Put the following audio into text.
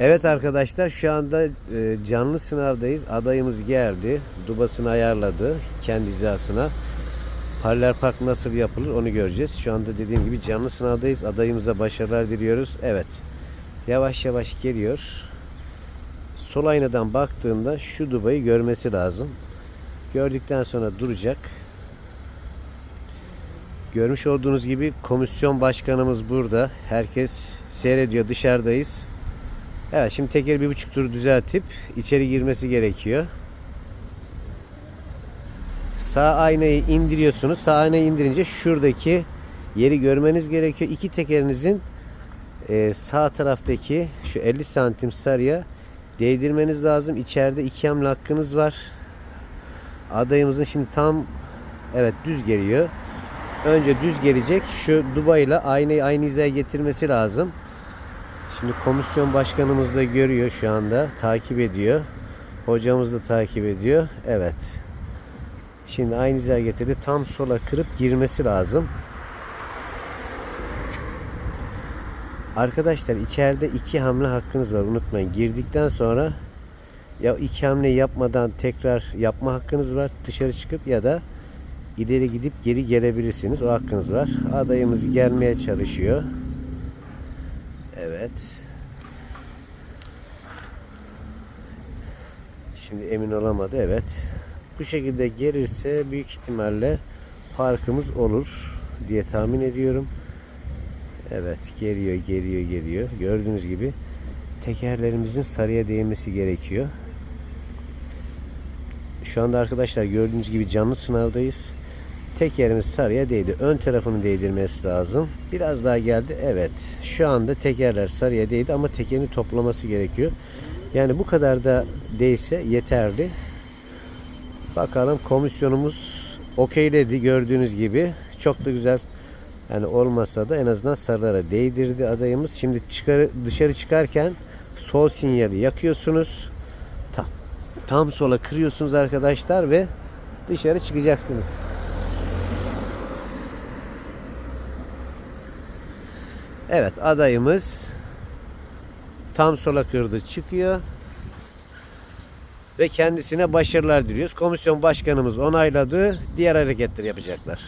Evet arkadaşlar şu anda e, canlı sınavdayız. Adayımız geldi. Dubasını ayarladı kendi hizasına. Paralel park nasıl yapılır onu göreceğiz. Şu anda dediğim gibi canlı sınavdayız. Adayımıza başarılar diliyoruz. Evet. Yavaş yavaş geliyor. Sol aynadan baktığında şu dubayı görmesi lazım. Gördükten sonra duracak. Görmüş olduğunuz gibi komisyon başkanımız burada. Herkes seyrediyor. Dışarıdayız. Evet şimdi tekeri bir buçuk tur düzeltip içeri girmesi gerekiyor. Sağ aynayı indiriyorsunuz. Sağ aynayı indirince şuradaki yeri görmeniz gerekiyor. İki tekerinizin e, sağ taraftaki şu 50 santim sarıya değdirmeniz lazım. İçeride iki hamle hakkınız var. Adayımızın şimdi tam evet düz geliyor. Önce düz gelecek. Şu dubayla aynayı aynı hizaya getirmesi lazım. Şimdi komisyon başkanımız da görüyor şu anda. Takip ediyor. Hocamız da takip ediyor. Evet. Şimdi aynı hizaya getirdi. Tam sola kırıp girmesi lazım. Arkadaşlar içeride iki hamle hakkınız var. Unutmayın. Girdikten sonra ya iki hamle yapmadan tekrar yapma hakkınız var. Dışarı çıkıp ya da ileri gidip geri gelebilirsiniz. O hakkınız var. Adayımız gelmeye çalışıyor. Evet. Şimdi emin olamadı. Evet. Bu şekilde gelirse büyük ihtimalle parkımız olur diye tahmin ediyorum. Evet. Geliyor, geliyor, geliyor. Gördüğünüz gibi tekerlerimizin sarıya değmesi gerekiyor. Şu anda arkadaşlar gördüğünüz gibi canlı sınavdayız. Tekerimiz sarıya değdi. Ön tarafını değdirmesi lazım. Biraz daha geldi. Evet. Şu anda tekerler sarıya değdi ama tekerini toplaması gerekiyor. Yani bu kadar da değse yeterli. Bakalım komisyonumuz okeyledi gördüğünüz gibi. Çok da güzel yani olmasa da en azından sarılara değdirdi adayımız. Şimdi çıkar, dışarı çıkarken sol sinyali yakıyorsunuz. Tam, tam sola kırıyorsunuz arkadaşlar ve dışarı çıkacaksınız. Evet adayımız tam sola kırdı çıkıyor ve kendisine başarılar diliyoruz. Komisyon başkanımız onayladı. Diğer hareketleri yapacaklar.